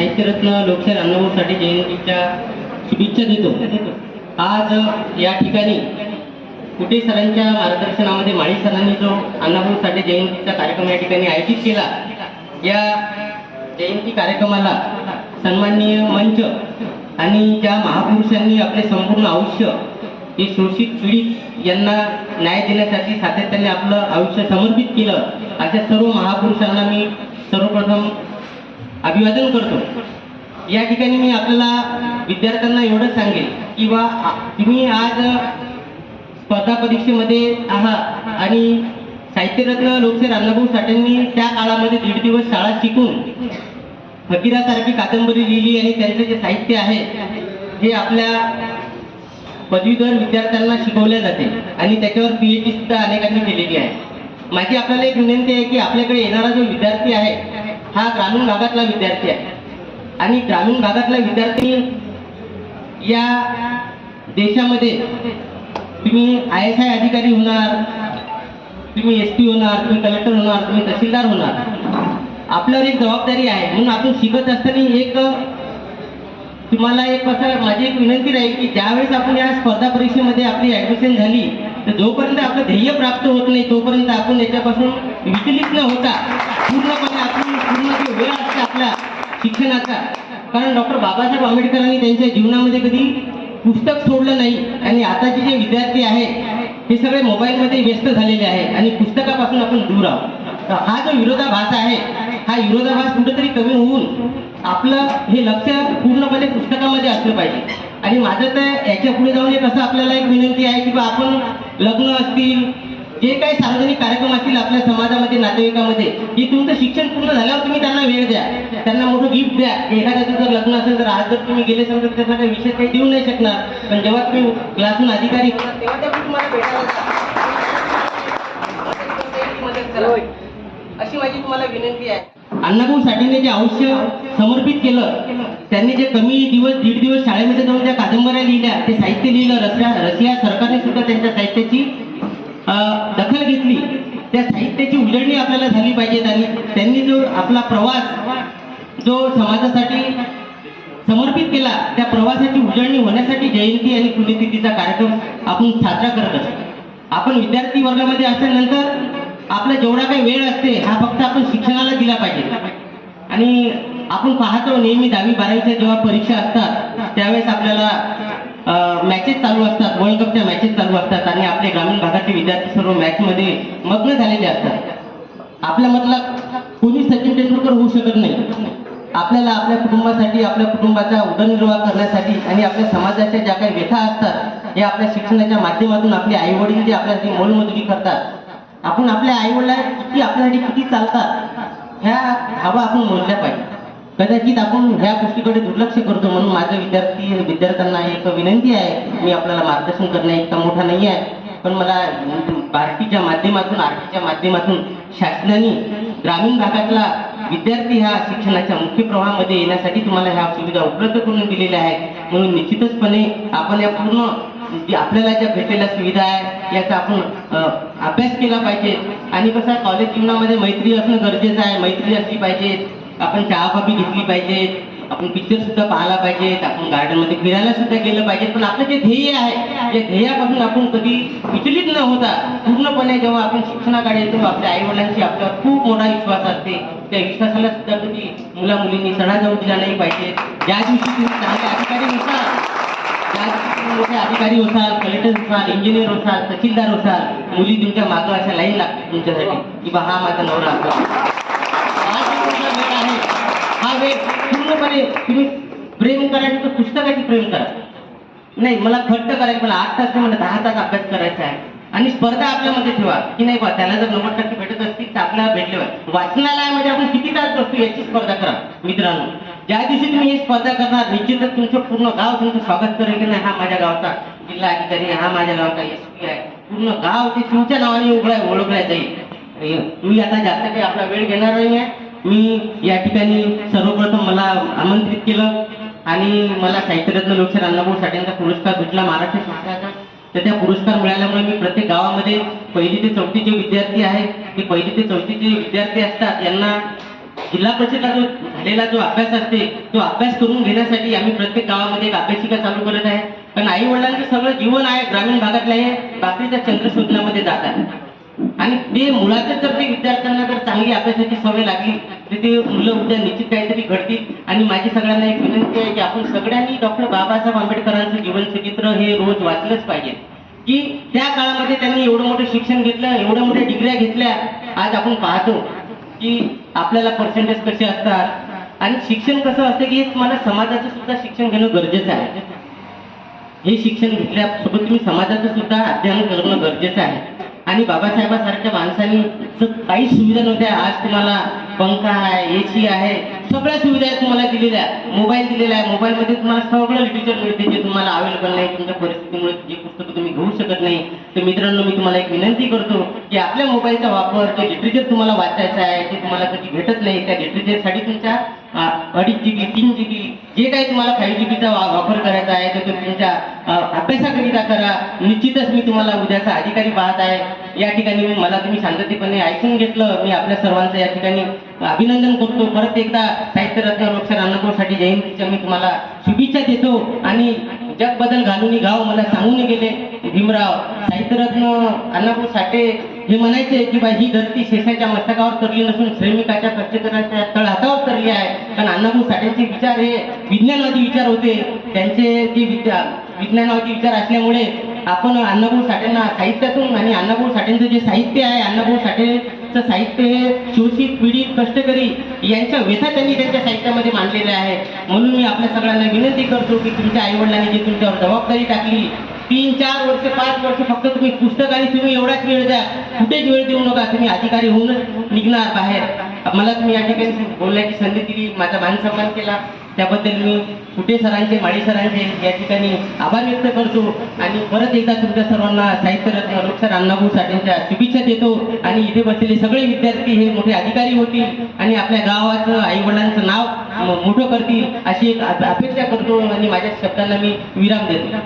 साहित्यरत्न लोकशाहीर अण्णाभाऊ साठे जयंतीच्या शुभेच्छा देतो. आज या ठिकाणी कुटे सरांच्या मार्गदर्शनामध्ये माळी सरांनी जो अण्णाभाऊ साठे जयंतीचा कार्यक्रम या ठिकाणी आयोजित केला या जयंती कार्यक्रमाला सन्माननीय मंच आणि त्या महापुरुषांनी आपले संपूर्ण आयुष्य हे शोषित पीडित यांना न्याय देण्यासाठी सातत्याने आपलं आयुष्य समर्पित केलं. अशा सर्व महापुरुषांना मी सर्वप्रथम अभिवादन करतो. या ठिकाणी मी आपल्याला विद्यार्थ्यांना एवढंच सांगेल की बा तुम्ही आज स्पर्धा परीक्षेमध्ये आहात आणि साहित्यरत्न लोकशाहीर अण्णाभाऊ साठेंनी त्या काळामध्ये दीड दिवस शाळा शिकून फकीरासारखी कादंबरी लिहिली आणि त्यांचं जे साहित्य आहे हे आपल्या पदवीधर विद्यार्थ्यांना शिकवल्या जाते आणि त्याच्यावर पीएचडी सुद्धा अनेकांनी केलेली आहे. माझी आपल्याला एक विनंती आहे की आपल्याकडे येणारा जो विद्यार्थी आहे हा ग्रामीण भागातला विद्यार्थी आहे. आणि ग्रामीण भागातला विद्यार्थी या देशामध्ये तुम्ही आय एस आय अधिकारी होणार तुम्ही एस पी होणार तुम्ही कलेक्टर होणार तुम्ही तहसीलदार होणार. आपल्यावर एक जबाबदारी आहे. म्हणून आपण शिकत असताना एक तुम्हाला एक असं माझी एक विनंती राहील की ज्यावेळेस आपण या स्पर्धा परीक्षेमध्ये आपली ऍडमिशन झाली तर जोपर्यंत आपलं ध्येय प्राप्त होत नाही तोपर्यंत आपण याच्यापासून विचलित न होता पूर्णपणे आपण वेळ असते आपल्या शिक्षणाचा. कारण डॉक्टर बाबासाहेब आंबेडकरांनी त्यांच्या जीवनामध्ये कधी पुस्तक सोडलं नाही आणि आताचे जे विद्यार्थी आहे हे सगळे मोबाईलमध्ये व्यस्त झालेले आहे आणि पुस्तकापासून आपण दूर आहोत. तर हा जो विरोधाभास आहे हा विरोधाभास कुठेतरी कमी होऊन आपलं हे लक्ष पूर्णपणे पुस्तकामध्ये असलं पाहिजे. आणि माझं तर याच्यापुढे जाऊन एक असं आपल्याला एक विनंती आहे की बा आपण लग्न असतील जे काही सार्वजनिक कार्यक्रम असतील आपल्या समाजामध्ये नातेवाईकामध्ये की तुमचं शिक्षण पूर्ण झाल्यावर तुम्ही त्यांना वेळ द्या. त्यांना मोठं गिफ्ट द्या. एखाद्याचं जर लग्न असेल तर आज जर तुम्ही गेले समजा त्याचा काही विशेष काही देऊ नाही शकणार. पण जेव्हा तुम्ही क्लासहून अधिकारी होणार तेव्हा त्या तुम्हाला भेटायला. अशी माझी तुम्हाला विनंती आहे. अण्णाभाऊ साठेने जे आयुष्य समर्पित केलं त्यांनी जे कमी दिवस दीड दिवस शाळेमध्ये जाऊन ज्या कादंबऱ्या लिहिल्या ते साहित्य लिहिलं रशिया रशिया सरकारने सुद्धा त्यांच्या साहित्याची दखल घेतली. त्या साहित्याची उजळणी आपल्याला झाली पाहिजेत आणि त्यांनी जो आपला प्रवास जो समाजासाठी समर्पित केला त्या प्रवासाची उजळणी होण्यासाठी जयंती आणि पुण्यतिथीचा कार्यक्रम आपण साजरा करत असतो. आपण विद्यार्थी वर्गामध्ये असल्यानंतर आपला जेवढा काही वेळ असते हा फक्त आपण शिक्षणाला दिला पाहिजे. आणि आपण पाहतो नेहमी दहावी बारावीच्या जेव्हा परीक्षा असतात त्यावेळेस आपल्याला मॅचेस चालू असतात वर्ल्ड कपच्या मॅचेस चालू असतात आणि आपले ग्रामीण भागाचे विद्यार्थी सर्व मॅचमध्ये मग्न झालेले असतात. आपल्यामधला कोणी सचिन तेंडुलकर होऊ शकत नाही. आपल्याला आपल्या कुटुंबासाठी आपल्या कुटुंबाचा उदरनिर्वाह करण्यासाठी आणि आपल्या समाजाच्या ज्या काही व्यथा असतात या आपल्या शिक्षणाच्या माध्यमातून आपले आई वडील जे आपल्यासाठी मोलमजुरी करतात आपण आपल्या आई वडिला किती आपल्यासाठी किती चालतात ह्या हवा आपण मोजल्या पाहिजे. कदाचित आपण ह्या गोष्टीकडे दुर्लक्ष करतो म्हणून माझं विद्यार्थी विद्यार्थ्यांना एक विनंती आहे मी आपल्याला मार्गदर्शन करणे इतका मोठा नाही आहे पण मला बार्टीच्या माध्यमातून आरटीच्या माध्यमातून शासनाने ग्रामीण भागातला विद्यार्थी ह्या शिक्षणाच्या मुख्य प्रवाहामध्ये येण्यासाठी तुम्हाला ह्या सुविधा उपलब्ध करून दिलेल्या आहेत. म्हणून निश्चितचपणे आपण या पूर्ण आपल्याला ज्या भेटलेल्या सुविधा आहे याचा आपण अभ्यास केला पाहिजे. आणि कसं कॉलेज जीवनामध्ये मैत्री असणं गरजेचं आहे. मैत्री असली पाहिजे. आपण चहा कॉफी घेतली पाहिजे आपण पिक्चर सुद्धा पाहायला पाहिजेत आपण गार्डनमध्ये फिरायला सुद्धा गेलं पाहिजे. पण आपलं जे ध्येय आहे या ध्येयापासून आपण कधी विचलित न होता पूर्णपणे जेव्हा आपण शिक्षणाकडे येतो आपल्या आई वडिलांची आपल्यावर खूप मोठा विश्वास असते. त्या विश्वासाला सुद्धा कधी मुला मुलींनी सणा जाऊ दिला नाही पाहिजे. ज्या दिवशी तुम्ही चांगले अधिकारी होता मोठे अधिकारी होसाल कलेक्टर होसाल इंजिनियर होसाल तहसीलदार होसाल मुली तुमच्या मागं अशा लाईन लागते तुमच्यासाठी की बा हा माझा नवरा असतो जो आहे. हा वेग पूर्णपणे तुम्ही प्रेम करायचं तर पुस्तकाची प्रेम करा. नाही मला खट्ट करायचं मला आठ तास मला दहा तास अभ्यास करायचा आहे. आणि स्पर्धा आपल्यामध्ये ठेवा. की नाही बा त्याला जर नव्वद टक्के भेटत असतील तर आपल्याला भेटले वाचनालयामध्ये आपण किती तास बसतो याची स्पर्धा करा मित्रांनो. ज्या दिवशी तुम्ही ही स्पर्धा करणार निश्चितच तुमचं पूर्ण गाव तुमचं स्वागत करेल की नाही हा माझ्या गावचा जिल्हा अधिकारी हा माझ्या गावचा एस पी आहे. पूर्ण गाव ते तुमच्या नावाने उघडाय ओळखल्या जाईल. मी आता जास्त काही आपला वेळ घेणार नाही आहे. मी या ठिकाणी सर्वप्रथम मला आमंत्रित केलं आणि मला साहित्यरत्न लोकशाही अण्णाभाऊ साठेंचा पुरस्कार भेटला महाराष्ट्र शासनाचा तर त्या पुरस्कार मिळाल्यामुळे मी प्रत्येक गावामध्ये पहिली ते चौथीचे विद्यार्थी आहेत ते पहिली ते चौथीचे विद्यार्थी असतात यांना जिल्हा परिषदला जो झालेला जो अभ्यास असते तो अभ्यास करून घेण्यासाठी आम्ही प्रत्येक गावामध्ये एक अभ्यासिका चालू करत आहे. पण आई वडिलांचं सगळं जीवन आहे ग्रामीण भागातलं आहे बाकीच्या चंद्र शोधण्यामध्ये जात आहे. आणि ते मुळातच जर ते विद्यार्थ्यांना जर चांगली अभ्यासाची सवय लागली तर ते मुलं उद्या निश्चित काहीतरी घडतील. आणि माझी सगळ्यांना एक विनंती आहे की आपण सगळ्यांनी डॉक्टर बाबासाहेब आंबेडकरांचं जीवनचरित्र हे रोज वाचलंच पाहिजे. की त्या काळामध्ये त्यांनी एवढं मोठं शिक्षण घेतलं एवढ्या मोठ्या डिग्र्या घेतल्या आज आपण पाहतो की आपल्याला पर्सेंटेज कसे असतात. आणि शिक्षण कसं असतं की तुम्हाला समाजाचं सुद्धा शिक्षण घेणं गरजेचं आहे. हे शिक्षण घेतल्यासोबत तुम्ही समाजाचं सुद्धा अध्ययन करणं गरजेचं आहे. आणि बाबासाहेबांसारख्या माणसांनी काही सुविधा नव्हत्या आज तुम्हाला पंखा आहे एसी आहे सगळ्या सुविधा तुम्हाला दिलेल्या मोबाईल दिलेला आहे. मोबाईलमध्ये तुम्हाला सगळं लिटरेचर मिळते जे तुम्हाला अवेलेबल नाही. तुमच्या परिस्थितीमुळे जे पुस्तकं तुम्ही घेऊ शकत नाही. तर मित्रांनो मी तुम्हाला एक विनंती करतो की आपल्या मोबाईलचा वापर जे लिटरेचर तुम्हाला वाचायचं आहे ते तुम्हाला कधी भेटत नाही त्या लिटरेचरसाठी तुमच्या अडीच जी बी तीन जी बी जे काही तुम्हाला फाईव्ह जी बीचा वापर करायचा आहे तर तुमच्या अभ्यासाकरिता करा निश्चितच मी तुम्हाला उद्याचा अधिकारी पाहत आहे. या ठिकाणी मला तुम्ही शांततेपणे ऐकून घेतलं. मी आपल्या सर्वांचं या ठिकाणी अभिनंदन करतो. परत एकदा साहित्यरत्न रोक्षर अन्नपूरसाठी जयंतीच्या मी तुम्हाला शुभेच्छा देतो. आणि जग बदल घालून गाव मला सांगून गेले. भीमराव साहित्यरत्न अण्णापूर साठे हे म्हणायचे की बा ही धरती शेषाच्या मस्तकावर तरली नसून श्रमिकाच्या कष्टकऱ्याच्या तळहातावर तरली आहे. कारण अण्णाभाऊ साठेंचे विचार हे विज्ञानवादी विचार होते. त्यांचे जे विचार विज्ञानवादी विचार असल्यामुळे आपण अण्णाभाऊ साठेंना साहित्यातून आणि अण्णाभाऊ साठेंचं जे साहित्य आहे अण्णाभाऊ साठेचं साहित्य हे शोषित पीडित कष्टकरी यांच्या व्यथा त्यांनी त्यांच्या साहित्यामध्ये मांडलेल्या आहे म्हणून मी आपल्या सगळ्यांना विनंती करतो की तुमच्या आईवडिलांनी जी तुमच्यावर जबाबदारी टाकली तीन चार वर्ष पाच वर्ष फक्त तुम्ही पुस्तक आणि तुम्ही एवढाच वेळ द्या. कुठेच वेळ देऊ नका तुम्ही अधिकारी होऊनच निघणार बाहेर. मला तुम्ही या ठिकाणी बोलण्याची संधी दिली माझा मान सन्मान केला. त्याबद्दल मी कुठे सरांचे माळी सरांचे या ठिकाणी आभार व्यक्त करतो. आणि परत एकदा तुमच्या सर्वांना साहित्यरत्न रोक्षर अण्णाभाऊ साठेंच्या शुभेच्छा देतो. आणि इथे बसलेले सगळे विद्यार्थी हे मोठे अधिकारी होतील आणि आपल्या गावाचं आई वडिलांचं नाव मोठं करतील अशी एक अपेक्षा करतो. आणि माझ्या शब्दांना मी विराम देतो.